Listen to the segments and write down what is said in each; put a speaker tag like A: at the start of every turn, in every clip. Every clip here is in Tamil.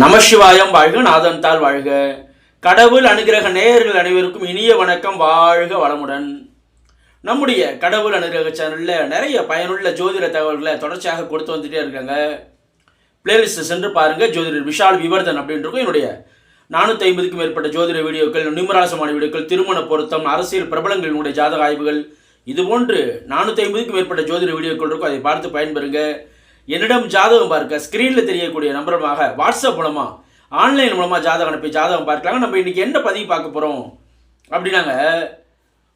A: நமசிவாயம் வாழ்க நாதன்தாள் வாழ்க. கடவுள் அனுகிரக நேயர்கள் அனைவருக்கும் இனிய வணக்கம் வாழ்க வளமுடன். நம்முடைய கடவுள் அனுகிரக சேனலில் நிறைய பயனுள்ள ஜோதிட தகவல்களை தொடர்ச்சியாக கொடுத்து வந்துட்டே இருக்காங்க. பிளேலிஸ்ட் சென்று பாருங்கள் ஜோதிடர் விஷால் விவர்தன் அப்படின்றக்கும் என்னுடைய நானூற்றி ஐம்பதுக்கும் மேற்பட்ட ஜோதிட வீடியோக்கள் நிம்மராசமான வீடியோக்கள் திருமண பொருத்தம் அரசியல் பிரபலங்களினுடைய ஜாதக ஆய்வுகள் இது போன்று நானூற்றி ஐம்பதுக்கும் மேற்பட்ட ஜோதிட வீடியோக்கள் இருக்கும் அதை பார்த்து பயன்பெறுங்க. என்னிடம் ஜாதகம் பார்க்க ஸ்க்ரீனில் தெரியக்கூடிய நம்பரமாக வாட்ஸ்அப் மூலமாக ஆன்லைன் மூலமாக ஜாதகம் அனுப்பி ஜாதகம் பார்க்கலாங்க. நம்ம இன்றைக்கி என்ன பதிவு பார்க்க போகிறோம் அப்படின்னாங்க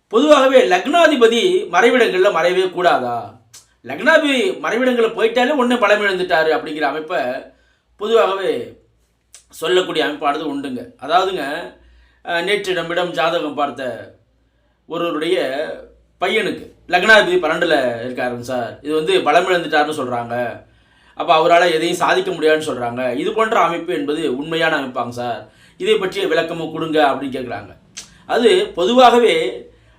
A: பொதுவாகவே லக்னாதிபதி மறைவிடங்களில் மறையவே கூடாதா? லக்னாதிபதி மறைவிடங்களில் போயிட்டாலே ஒன்றே பலம் அப்படிங்கிற அமைப்பை பொதுவாகவே சொல்லக்கூடிய அமைப்பானது உண்டுங்க. அதாவதுங்க நேற்று நம்மிடம் ஜாதகம் பார்த்த ஒருவருடைய பையனுக்கு லக்னாதிபதி பன்னெண்டில் இருக்காருங்க சார். இது வந்து பலமெழந்துட்டாருன்னு சொல்கிறாங்க அப்போ அவரால் எதையும் சாதிக்க முடியாதுன்னு சொல்கிறாங்க இது போன்ற அமைப்பு என்பது உண்மையான அமைப்பாங்க சார். இதை பற்றிய விளக்கமும் கொடுங்க அப்படின்னு கேட்குறாங்க அது பொதுவாகவே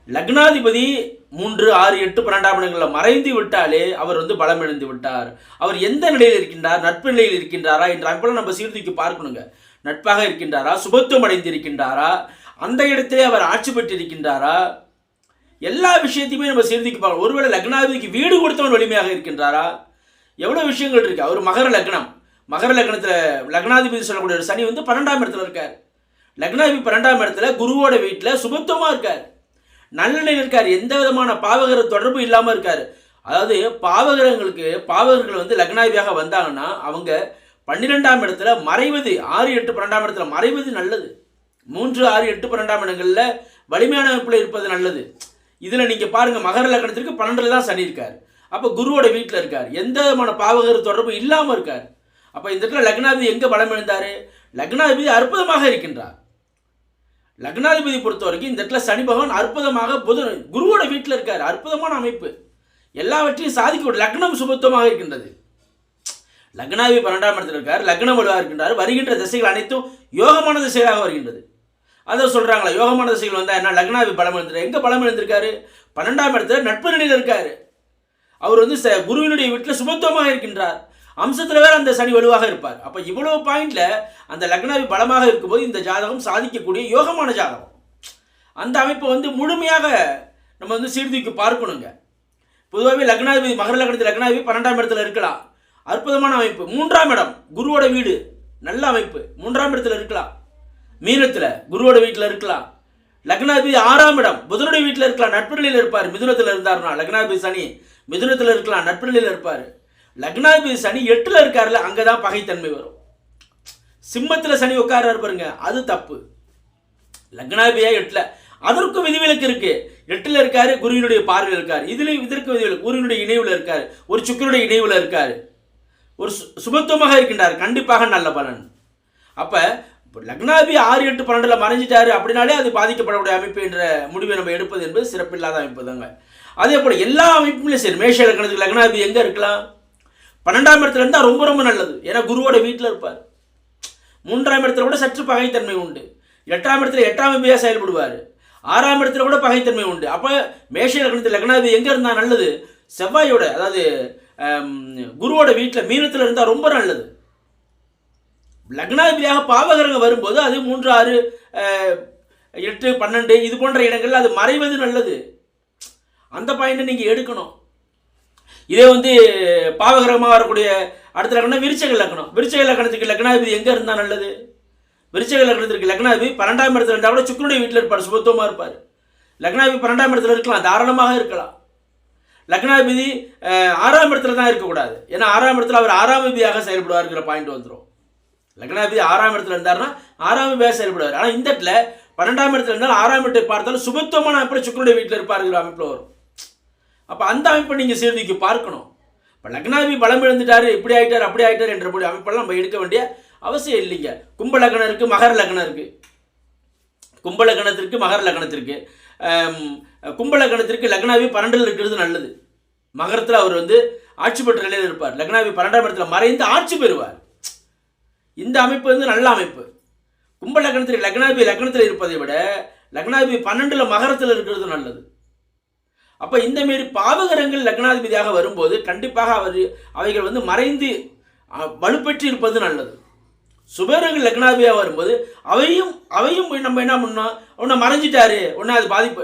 A: லக்னாதிபதி மூன்று ஆறு எட்டு பன்னெண்டாம் இடங்களில் மறைந்து விட்டாலே அவர் வந்து பலம் இழந்து விட்டார். அவர் எந்த நிலையில் இருக்கின்றார்? நட்பு நிலையில் இருக்கின்றாரா? என்ற அமைப்பெல்லாம் நம்ம சீர்தூக்கி பார்க்கணுங்க. நட்பாக இருக்கின்றாரா? சுபத்துவம் அடைந்திருக்கின்றாரா? அந்த இடத்திலே அவர் ஆட்சி பெற்றிருக்கின்றாரா? எல்லா விஷயத்தையுமே நம்ம சிந்திக்கு பார்க்கணும். ஒருவேளை லக்னாதிபதிக்கு வீடு கொடுத்தவன் வலிமையாக இருக்கின்றாரா? எவ்வளோ விஷயங்கள் இருக்கு. அவர் மகர லக்னம். மகர லக்னத்தில் லக்னாதிபதி சொல்லக்கூடிய ஒரு சனி வந்து பன்னெண்டாம் இடத்துல இருக்கார். லக்னாதிபதி பன்னெண்டாம் இடத்துல குருவோட வீட்டில் சுபத்துவமாக இருக்கார். நல்ல நிலையில் இருக்கார். எந்த விதமான பாவகர தொடர்பு இல்லாமல் இருக்கார். அதாவது பாவகரங்களுக்கு பாவகர்கள் வந்து லக்னாதிபதியாக வந்தாங்கன்னா அவங்க பன்னிரெண்டாம் இடத்துல மறைவது ஆறு எட்டு பன்னெண்டாம் இடத்துல மறைவது நல்லது. மூன்று ஆறு எட்டு பன்னெண்டாம் இடங்களில் வலிமையான அமைப்பில் இருப்பது நல்லது. இதில் நீங்கள் பாருங்கள் மகர லக்னத்திற்கு பன்னெண்டில் தான் சனி இருக்கார். அப்போ குருவோட வீட்டில் இருக்கார். எந்த விதமான பாவகர் தொடர்பு இல்லாமல் இருக்கார். அப்போ இந்த இடத்துல லக்னாதிபதி எங்கே பலம் எழுந்தார் லக்னாதிபதி அற்புதமாக இருக்கின்றார். லக்னாதிபதி பொறுத்த வரைக்கும் இந்த இடத்துல சனி பகவான் அற்புதமாக புதன் குருவோட வீட்டில் இருக்கார். அற்புதமான அமைப்பு. எல்லாவற்றையும் சாதிக்க லக்னம் சுபத்துவமாக இருக்கின்றது. லக்னாதிபதி பன்னெண்டாம் இடத்தில் இருக்கார். லக்னம் வலுவாக இருக்கின்றார். வருகின்ற திசைகள் அனைத்தும் யோகமான திசைகளாக வருகின்றது. அதை சொல்கிறாங்களா யோகமான திசைகள் வந்தால் என்ன? லக்னாவி பலம் எழுந்திருக்காரு எங்கே பலம் எழுந்திருக்காரு பன்னெண்டாம் இடத்துல நட்பு நிலையில் இருக்கார். அவர் வந்து ச- குருவினுடைய வீட்டில் சுபத்துவமாக இருக்கின்றார். அம்சத்தில் வேறு அந்த சனி வலுவாக இருப்பார். அப்போ இவ்வளோ பாயிண்ட்டில் அந்த லக்னாவி பலமாக இருக்கும்போது இந்த ஜாதகம் சாதிக்கக்கூடிய யோகமான ஜாதகம். அந்த அமைப்பை வந்து முழுமையாக நம்ம வந்து சீர்தூக்கி பார்க்கணுங்க. பொதுவாகவே லக்னாதிபதி மகர லக்னத்தில் லக்னாதிபதி பன்னெண்டாம் இடத்துல இருக்கலாம். அற்புதமான அமைப்பு. மூன்றாம் இடம் குருவோட வீடு. நல்ல அமைப்பு. மூன்றாம் இடத்துல இருக்கலாம். மீனத்தில் குருவோட வீட்டில் இருக்கலாம். லக்னாதிபதி ஆறாம் இடம். புதனுடைய வீட்டில் இருக்கலாம் நட்புகளில் இருப்பார். மிதுனத்தில் இருந்தார்னா லக்னாதிபதி சனி மிதுனத்தில் இருக்கலாம் நட்பு நிலையில் இருப்பார். லக்னாதிபதி சனி எட்டில் இருக்கார்ல அங்கே தான் பகைத்தன்மை வரும். சிம்மத்தில் சனி உட்கார்றாரு பாருங்க அது தப்பு. லக்னாதிபதியா எட்டில். அதற்கும் விதிவிலக்கு இருக்கு. எட்டில் இருக்காரு குருவினுடைய பார்வையில் இருக்கார். இதுலேயும் இதற்கு விதிவிலக்கு. குருவினுடைய இணைவில் இருக்கார். ஒரு சுக்கருடைய இணைவில் இருக்கார். ஒரு சு- சுபத்துவமாக இருக்கின்றார். கண்டிப்பாக நல்ல பலன். அப்போ லக்னாபி ஆறு எட்டு பன்னெண்டில் மறைஞ்சிட்டாரு அப்படின்னாலே அது பாதிக்கப்படக்கூடிய அமைப்பு என்ற முடிவை நம்ம எடுப்பது என்பது சிறப்பில்லாத அமைப்பு தாங்க அதே போல் எல்லா அமைப்புமே சரி மேஷ லக்னத்துக்கு லக்னாபி எங்கே இருக்கலாம்? பன்னெண்டாம் இடத்துல இருந்தால் ரொம்ப ரொம்ப நல்லது. ஏன்னா குருவோட வீட்டில் இருப்பார். மூன்றாம் இடத்துல கூட சற்று பகைத்தன்மை உண்டு. எட்டாம் இடத்துல எட்டாம் அமைப்பையாக செயல்படுவார். ஆறாம் இடத்துல கூட பகைத்தன்மை உண்டு. அப்போ மேஷ லக்னத்தில் லக்னாதிபதி எங்கே இருந்தால் நல்லது? செவ்வாயோட அதாவது குருவோட வீட்டில் மீனத்தில் இருந்தால் ரொம்ப நல்லது. லக்னாதிபதியாக பாவகரங்க வரும்போது அது மூன்று ஆறு எட்டு பன்னெண்டு இது போன்ற இடங்களில் அது மறைவது நல்லது. அந்த பாயிண்ட்டை நீங்கள் எடுக்கணும். இதே வந்து பாவகிரகமாக வரக்கூடிய அடுத்த லக்னம் விருச்சக லக்னம். விருச்சக லக்னத்துக்கு லக்னாதிபதி எங்கே இருந்தால் நல்லது? விருச்சக லக்னத்திற்கு லக்னாதிபதி பன்னெண்டாம் இடத்துல இருந்தால் கூட சுக்கரனுடைய வீட்டில் இருப்பார் சுபத்துவமாக இருப்பார். லக்னாதிபதி பன்னெண்டாம் இடத்துல இருக்கலாம் தாராளமாக இருக்கலாம். லக்னாதிபதி ஆறாம் இடத்துல தான் இருக்கக்கூடாது. ஏன்னா ஆறாம் இடத்துல அவர் ஆறாம் விதியாக செயல்படுவார்ங்கிற பாயிண்ட் வந்துடும் லக்னாதிபதி ஆறாம் இடத்துல இருந்தாருன்னா ஆறாம் பேச செயல்படுவார். ஆனால் இந்த இடத்துல பன்னெண்டாம் இடத்துல இருந்தாலும் ஆறாம் இடத்தை பார்த்தாலும் சுபத்துவமான அமைப்பில் சுக்கரனுடைய வீட்டில் இருப்பாருங்கிற அமைப்பில் வரும். அப்போ அந்த அமைப்பை நீங்கள் சீர்தூக்கி பார்க்கணும். இப்போ லக்னாதிபதி பலம் இழந்துட்டாரு இப்படி ஆகிட்டார் அப்படி ஆகிட்டார் என்ற போய் அமைப்பெல்லாம் நம்ம எடுக்க வேண்டிய அவசியம் இல்லைங்க. கும்ப லக்னம் இருக்குது மகர லக்னம் இருக்குது கும்ப லக்னத்திற்கு மகர லக்னத்திற்கு. கும்ப லக்னத்திற்கு லக்னாவி பன்னெண்டில் இருக்கிறது நல்லது. மகரத்தில் அவர் வந்து ஆட்சி பெற்ற நிலையில் இருப்பார். லக்னாவி பன்னெண்டாம் இடத்துல மறைந்து ஆட்சி பெறுவார். இந்த அமைப்பு வந்து நல்ல அமைப்பு. கும்ப லக்னத்தில் லக்னாபி லக்னத்தில் இருப்பதை விட லக்னாதிபதி பன்னெண்டில் மகரத்தில் இருக்கிறது நல்லது. அப்போ இந்த மாரி பாவகரங்கள் லக்னாதிபதியாக வரும்போது கண்டிப்பாக அவர் அவைகள் வந்து மறைந்து வலுப்பெற்று இருப்பது நல்லது. சுபேரங்கள் லக்னாதிபதியாக வரும்போது அவையும் அவையும் போய் நம்ம என்ன பண்ணோம்? உன்னை மறைஞ்சிட்டாரு. ஒன்றா அது பாதிப்பு.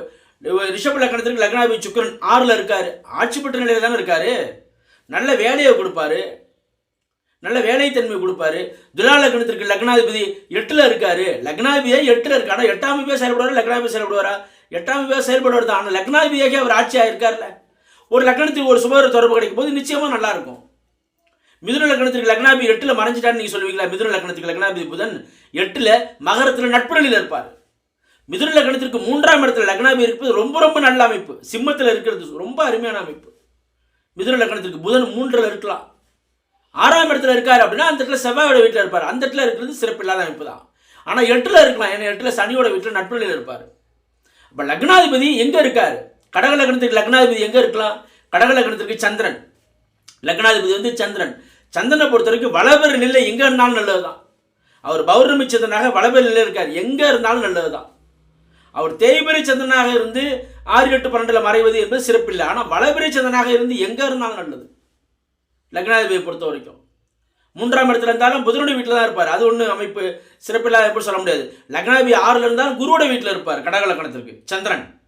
A: ரிஷப லக்னத்திற்கு லக்னாதிபதி சுக்கிரன் ஆறில் இருக்கார். ஆட்சி பெற்ற நிலையில் தானே இருக்காரு. நல்ல வேலையை கொடுப்பாரு. நல்ல வேலைத்தன்மை கொடுப்பாரு. துலா லக்னத்திற்கு லக்னாதிபதி எட்டில் இருக்காரு. லக்னாதிபதியே எட்டில் இருக்கு ஆனால் எட்டாம் பேர் செயல்படுவார்? லக்னாதிபதி செயல்படுவாரா? எட்டாம் பேர் செயல்படுவார் தான். ஆனால் லக்னாதிபதியாக அவர் ஆட்சியாக இருக்கார்ல ஒரு லக்னத்துக்கு ஒரு சுபகர தொடர்பு கிடைக்கும் போது நிச்சயமாக நல்லா இருக்கும். மிதுன லக்னத்திற்கு லக்னாபி எட்டில் மறைஞ்சிட்டான்னு நீங்கள் சொல்லுவீங்களா? மிதுன லக்னத்துக்கு லக்னாபி புதன் எட்டில் மகரத்தில் நட்புகளில் இருப்பார். மிதுன லக்னத்திற்கு மூன்றாம் இடத்துல லக்னாபி இருப்பது ரொம்ப ரொம்ப நல்ல அமைப்பு. சிம்மத்தில் இருக்கிறது ரொம்ப அருமையான அமைப்பு. மிதுன லக்னத்திற்கு புதன் மூன்றில் இருக்கலாம். ஆறாம் இடத்துல இருக்காரு அப்படின்னா அந்த இடத்துல செவ்வாயோட வீட்டில் இருப்பார். அந்த இடத்துல இருக்கிறது சிறப்பு இல்லாத அமைப்பு தான் ஆனால் எட்டில் இருக்கலாம். ஏன்னா எட்டில் சனியோட வீட்டில் நட்புகளில் இருப்பார். இப்போ லக்னாதிபதி எங்கே இருக்கார்? கடக லக்னத்துக்கு லக்னாதிபதி எங்கே இருக்கலாம்? கடக லக்னத்திற்கு சந்திரன். லக்னாதிபதி வந்து சந்திரன். சந்திரனை பொறுத்த வரைக்கும் நிலை எங்கே இருந்தாலும் நல்லது தான் அவர் பௌர்ணமி சந்திரனாக வளபெற நிலை இருக்கார். எங்கே இருந்தாலும் நல்லது தான் அவர் தேய்பெரி சந்திரனாக இருந்து ஆறு எட்டு பன்னெண்டில் மறைவது என்பது சிறப்பில்லை. ஆனால் வளபிரை சந்திரனாக இருந்து எங்கே இருந்தாலும் நல்லது. லக்னாதிபதியை பொறுத்த வரைக்கும். மூன்றாம் இடத்துல இருந்தாலும் புதனுடைய வீட்டில் தான் இருப்பார். அது ஒன்றும் அமைப்பு சிறப்பில்லாத எப்படி சொல்ல முடியாது. லக்னாதிபதி ஆறில் இருந்தாலும் குருவோட வீட்டில் இருப்பார் கடகலக்கணத்திற்கு. சந்திரன்.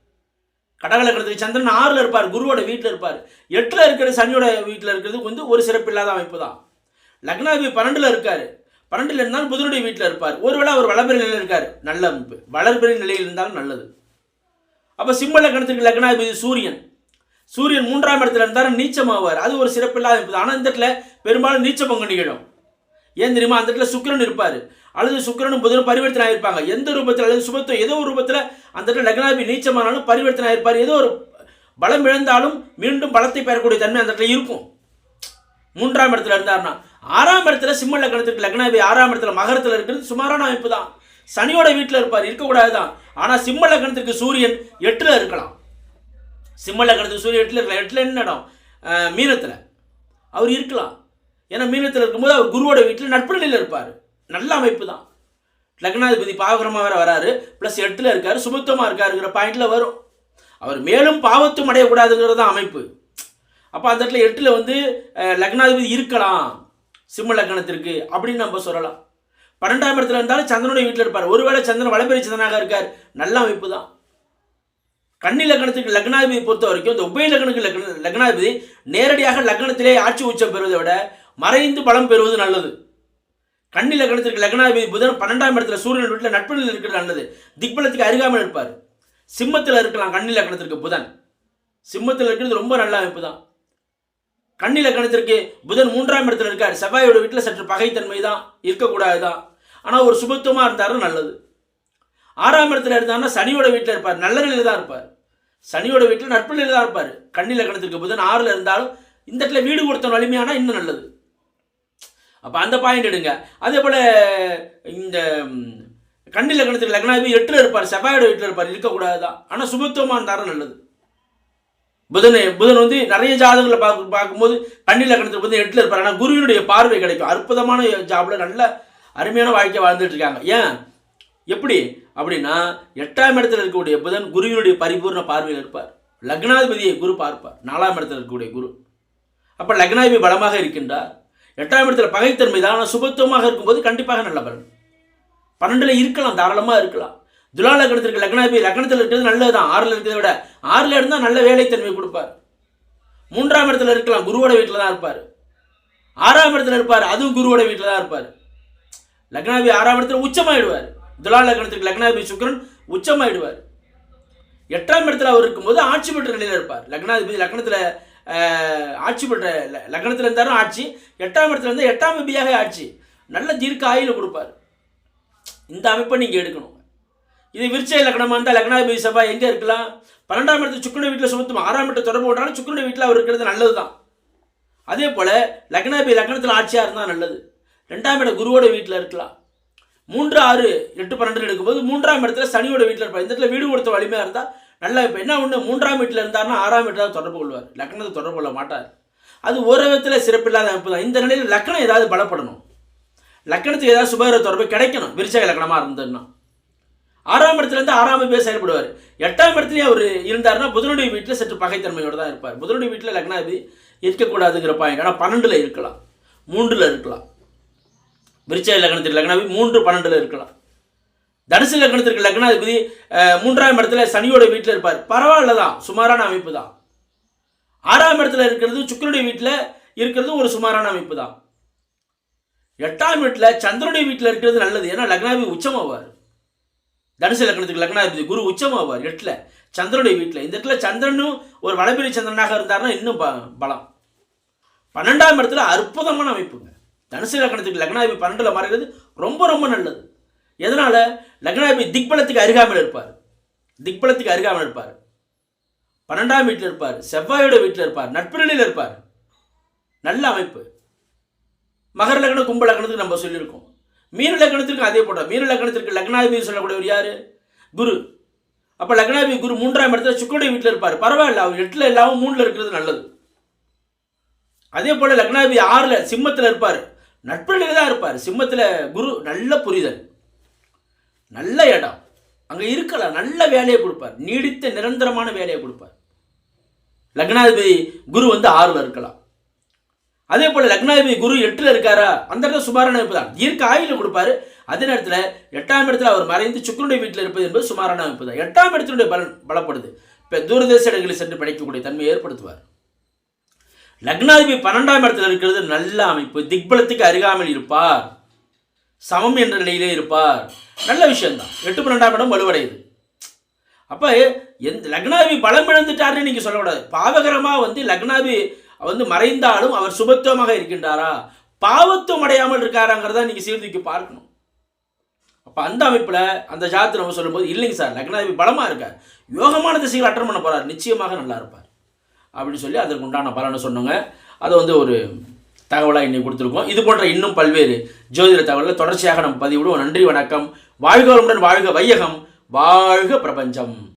A: கடகலக்கணத்துக்கு சந்திரன் ஆறில் இருப்பார். குருவோட வீட்டில் இருப்பார். எட்டில் இருக்கிற சனியோட வீட்டில் இருக்கிறது வந்து ஒரு சிறப்பில்லாத அமைப்பு தான். லக்னாதிபதி பன்னெண்டில் இருக்கார். பன்னெண்டில் இருந்தாலும் புதனுடைய வீட்டில் இருப்பார். ஒருவேளை அவர் வளர்பிறை நிலையில் இருக்கார். நல்ல அமைப்பு. வளர்பிறை நிலையில் இருந்தாலும் நல்லது. அப்போ சிம்ம லக்னத்திற்கு லக்னாதிபதி சூரியன். சூரியன் மூன்றாம் இடத்துல இருந்தாலும் நீச்சமாவார். அது ஒரு சிறப்பில்லாத அமைப்பு ஆனால் இந்த இடத்துல பெரும்பாலும் நீச்ச பங்கு நிகழும். ஏன் தெரியுமா? அந்த இடத்துல சுக்கிரன் இருப்பார். அல்லது சுக்கரனும் புதனும் பரிவர்த்தனை ஆகிருப்பாங்க எந்த ரூபத்தில்? அல்லது சுபத்துவம் ஏதோ ஒரு ரூபத்தில் அந்த இடத்துல லக்னாபி நீச்சமானாலும் பரிவர்த்தனை ஆகிருப்பார் ஏதோ ஒரு பலம் இழந்தாலும் மீண்டும் பலத்தை பெறக்கூடிய தன்மை அந்த இடத்துல இருக்கும். மூன்றாம் இடத்துல இருந்தார்னா ஆறாம் இடத்துல சிம்ம லக்னத்துக்கு லக்னாபி ஆறாம் இடத்துல மகரத்தில் இருக்கிறது சுமாரான அமைப்பு தான். சனியோட வீட்டில் இருப்பார். இருக்கக்கூடாது தான் ஆனால் சிம்ம லக்னத்துக்கு சூரியன் எட்டில் இருக்கலாம். சிம்ம லக்னத்துக்கு சூரியன் எட்டில் இருக்கலாம் எட்டில் என்ன இடம்? மீனத்தில். அவர் இருக்கலாம். ஏன்னா மீனத்தில் இருக்கும்போது அவர் குருவோட வீட்டில் நட்பு நிலையில் இருப்பார். நல்ல அமைப்பு தான். லக்னாதிபதி பாவகரமாக வேறு வராரு. ப்ளஸ் எட்டில் இருக்கார் சுபத்துவமாக இருக்காருங்கிற பாயிண்டில் வரும். அவர் மேலும் பாவத்தும் அடையக்கூடாதுங்கிறது தான் அமைப்பு. அப்போ அந்த இடத்துல எட்டில் வந்து லக்னாதிபதி இருக்கலாம். சிம்ம லக்னத்திற்கு அப்படின்னு நம்ம சொல்லலாம். பன்னெண்டாம் இடத்துல இருந்தாலும் சந்திரனுடைய வீட்டில் இருப்பார். ஒருவேளை சந்திரன் வளப்பெரிய சந்திரனாக இருக்கார். நல்ல அமைப்பு தான். கன்னி லக்னத்துக்கு லக்னாதிபதி பொறுத்த வரைக்கும் இந்த உபய லக்னத்துக்கு லக்ன லக்னாதிபதி நேரடியாக லக்னத்திலே ஆட்சி உச்சம் பெறுவதை விட மறைந்து பலம் பெறுவது நல்லது. கன்னி லக்னத்திற்கு லக்னாதிபதி புதன் பன்னெண்டாம் இடத்துல சூரியன் வீட்டில் நட்புகளில் இருக்கிறது நல்லது. திக்பலத்துக்கு அருகாமல் இருப்பார். சிம்மத்தில் இருக்கலாம் கன்னி லக்னத்திற்கு புதன். சிம்மத்தில் இருக்கிறது ரொம்ப நல்ல அமைப்பு தான் கன்னி லக்னத்திற்கு புதன் மூன்றாம் இடத்துல இருக்கார். செவ்வாயோட வீட்டில் சற்று பகைத்தன்மை தான் இருக்கக்கூடாது தான் ஆனால் ஒரு சுபத்துவமாக இருந்தாலும் நல்லது. ஆறாம் இடத்துல இருந்தாருன்னா சனியோட வீட்டில் இருப்பார். நல்ல நிலையில் தான் இருப்பார். சனியோட வீட்டில் நட்பு நிலையில் தான் இருப்பார். கண்ணில் கணத்துக்கு புதன் ஆறில் இருந்தாலும் இந்த இடத்துல வீடு கொடுத்த வலிமையானா இன்னும் நல்லது. அப்போ அந்த பாயிண்ட் எடுங்க. அதே போல் இந்த கண்ணி லக்னத்துக்கு லக்னாதிபதி எட்டில் இருப்பார். செவ்வாயோட வீட்டில் இருப்பார். இருக்கக்கூடாது தான் ஆனால் சுபத்துவமாக இருந்தாலும் நல்லது. புதன் புதன் வந்து நிறைய ஜாதகங்களை பார்க்க பார்க்கும்போது கண்ணி லக்னத்துக்கு வந்து எட்டில் இருப்பார். ஆனால் குருவினுடைய பார்வை கிடைக்கும். அற்புதமான ஜாபில் நல்ல அருமையான வாழ்க்கை வாழ்ந்துட்டு இருக்காங்க. ஏன்? எப்படி? அப்படின்னா எட்டாம் இடத்துல இருக்கக்கூடிய புதன் குருவினுடைய பரிபூர்ண பார்வையில் இருப்பார். லக்னாதிபதியை குரு பார்ப்பார். நாலாம் இடத்துல இருக்கக்கூடிய குரு. அப்போ லக்னாதிபதி பலமாக இருக்கின்றார். எட்டாம் இடத்துல பகைத்தன்மை தான் ஆனால் சுபத்துவமாக இருக்கும்போது கண்டிப்பாக நல்ல பலன். பன்னெண்டில் இருக்கலாம் தாராளமாக இருக்கலாம். துலா லக்னத்திற்கு லக்னாதிபதி லக்னத்தில் இருக்கிறது நல்லது தான் ஆறில் இருக்கிறத விட ஆறில் இருந்தால் நல்ல வேலைத்தன்மை கொடுப்பார். மூன்றாம் இடத்துல இருக்கலாம் குருவோட வீட்டில் தான் இருப்பார். ஆறாம் இடத்துல இருப்பார் அதுவும் குருவோட வீட்டில் தான் இருப்பார். லக்னாதிபதி ஆறாம் இடத்துல உச்சமாயிடுவார். துலா லக்னத்துக்கு லக்னாதிபதி சுக்கரன் உச்சமாயிடுவார். எட்டாம் இடத்துல அவர் இருக்கும்போது ஆட்சி பெற்ற நிலையில் இருப்பார். லக்னாதிபதி லக்னத்தில் ஆட்சி பெற்ற லக்னத்தில் இருந்தாலும் ஆட்சி எட்டாம் இடத்துல இருந்தால் எட்டாம் பிபியாக ஆட்சி. நல்ல தீர்க்க ஆயுள கொடுப்பார். இந்த அமைப்பை நீங்கள் எடுக்கணும். இது விருச்சை லக்னமாக இருந்தால் லக்னாதிபதி சபா எங்கே இருக்கலாம்? பன்னெண்டாம் இடத்துல சுக்கரனை வீட்டில் சுமத்தும் ஆறாம் இடத்தை தொடர்பு கொண்டாலும் சுக்கரனை வீட்டில் அவர் இருக்கிறது நல்லது தான் அதே போல் லக்னாதிபதி லக்னத்தில் ஆட்சியாக இருந்தால் நல்லது. ரெண்டாம் இடம் குருவோட வீட்டில் இருக்கலாம். மூன்று ஆறு எட்டு பன்னெண்டு எடுக்கும்போது மூன்றாம் இடத்துல சனியோட வீட்டில் இருப்பார். இந்த இடத்துல வீடு கொடுத்த வலிமையாக இருந்தால் நல்லா இப்போ என்ன ஒன்று மூன்றாம் வீட்டில் இருந்தார்னா ஆறாம் வீட்டில் தான் தொடர்பு கொள்வார். லக்னத்தை தொடர்பு கொள்ள மாட்டார். அது ஒரு விதத்தில் சிறப்பில்லாத அமைப்பு தான். இந்த நிலையில் லக்னம் ஏதாவது பலப்படணும். லக்கணத்துக்கு ஏதாவது சுபகிர தொடர்பு கிடைக்கணும். விருச்சக லக்கணமாக இருந்ததுன்னா. ஆறாம் இடத்துலேருந்து ஆறாம் பேர் செயல்படுவார். எட்டாம் இடத்துலையும் அவர் இருந்தாருன்னா புதனுடைய வீட்டில் சற்று பகைத்தன்மையோடு தான் இருப்பார். புதனுடைய வீட்டில் லக்னாதி இருக்கக்கூடாதுங்கிற பாயிண்ட். ஆனால் பன்னெண்டில் இருக்கலாம். மூன்றில் இருக்கலாம். விருச்ச லக்னத்திற்கு லக்னாபி மூன்று பன்னெண்டில் இருக்கலாம். தனுசு லக்னத்திற்கு லக்னாதிபதி மூன்றாம் இடத்துல சனியோட வீட்டில் இருப்பார். பரவாயில்ல தான் சுமாரான அமைப்பு தான் ஆறாம் இடத்துல இருக்கிறது சுக்கிரனுடைய வீட்டில் இருக்கிறது ஒரு சுமாரான அமைப்பு தான் எட்டாம் வீட்டில் சந்திரனுடைய வீட்டில் இருக்கிறது நல்லது. ஏன்னா லக்னாபி உச்சமாவார் தனுசு லக்னத்துக்கு லக்னாதிபதி குரு உச்சமாவார் எட்டில் சந்திரனுடைய வீட்டில். இந்த இடத்துல சந்திரனும் ஒரு வளபிரி சந்திரனாக இருந்தாருன்னா இன்னும் ப- பலம். பன்னெண்டாம் இடத்துல அற்புதமான அமைப்புங்க தனுசு லக்னத்துக்கு லக்னாதிபதி பன்னெண்டில் மறைகிறது. ரொம்ப ரொம்ப நல்லது. எதனால்? லக்னாதிபதி திக்பலத்துக்கு அருகாமையில் இருப்பார். திக்பலத்துக்கு அருகாமையில் இருப்பார். பன்னெண்டாம் வீட்டில் இருப்பார். செவ்வாயோட வீட்டில் இருப்பார். நட்புநிலையில் இருப்பார். நல்ல அமைப்பு. மகர லக்னம் கும்ப லக்னத்துக்கு நம்ம சொல்லியிருக்கோம். மீன லக்னத்திற்கு அதே போட்டோம் மீன லக்னத்திற்கு லக்னாதிபதி சொல்லக்கூடியவர் யார்? குரு. அப்போ லக்னாதிபதி குரு மூன்றாம் இடத்துல சுக்கருடைய வீட்டில் இருப்பார். பரவாயில்ல அவர் எட்டில் இல்லாமல் மூணில் இருக்கிறது நல்லது. அதே போல் லக்னாதிபதி ஆறில் சிம்மத்தில் இருப்பார். நட்புநிலையில் தான் இருப்பார். சிம்மத்தில் குரு நல்ல புரிதல். நல்ல இடம். அங்கே இருக்கலாம் நல்ல வேலையை கொடுப்பார். நீடித்த நிரந்தரமான வேலையை கொடுப்பார். லக்னாதிபதி குரு வந்து ஆறில் இருக்கலாம். அதே போல் லக்னாதிபதி குரு எட்டில் இருக்காரா? அந்த இடத்துல சுமாரான அமைப்பு தான். தீர்க்க ஆயுள கொடுப்பாரு. அதே நேரத்தில் எட்டாம் இடத்துல அவர் மறைந்து சுக்கரனுடைய வீட்டில் இருப்பது என்பது சுமாரான அமைப்பு தான். எட்டாம் இடத்தினுடைய பலன் பலப்படுது. இப்போ தூரதேச இடங்களில் சென்று படிக்கக்கூடிய தன்மையை ஏற்படுத்துவார். லக்னாதிபதி பன்னெண்டாம் இடத்துல இருக்கிறது நல்ல அமைப்பு. திக்பலத்துக்கு அருகாமல் இருப்பார். சமம் என்ற நிலையிலே இருப்பார். நல்ல விஷயம்தான். எட்டு பன்னெண்டாம் இடம் வலுவடையுது. அப்போ எந்த லக்னாபி பலம் இழந்துட்டார்னு நீங்கள் சொல்லக்கூடாது. பாவகரமாக வந்து லக்னாபி வந்து மறைந்தாலும் அவர் சுபத்துவமாக இருக்கின்றாரா? பாவத்துவம் அடையாமல் இருக்காராங்கிறத நீங்கள் சீர்தூக்கி பார்க்கணும். அப்போ அந்த அமைப்பில் அந்த ஜாதத்தை நம்ம சொல்லும்போது இல்லைங்க சார் லக்னாபி பலமாக இருக்கார். யோகமான திசைகள் அட்டன் பண்ண போகிறார் நிச்சயமாக நல்லா இருப்பார். அப்படின்னு சொல்லி அதற்கு உண்டான பலனை சொன்னோங்க அதை வந்து ஒரு தகவலாக இன்னைக்கு கொடுத்துருக்கோம். இது போன்ற இன்னும் பல்வேறு ஜோதிட தகவலில் தொடர்ச்சியாக நம்ம பதிவிடுவோம். நன்றி வணக்கம். வாழ்க வளமுடன் வாழ்க வையகம். வாழ்க பிரபஞ்சம்.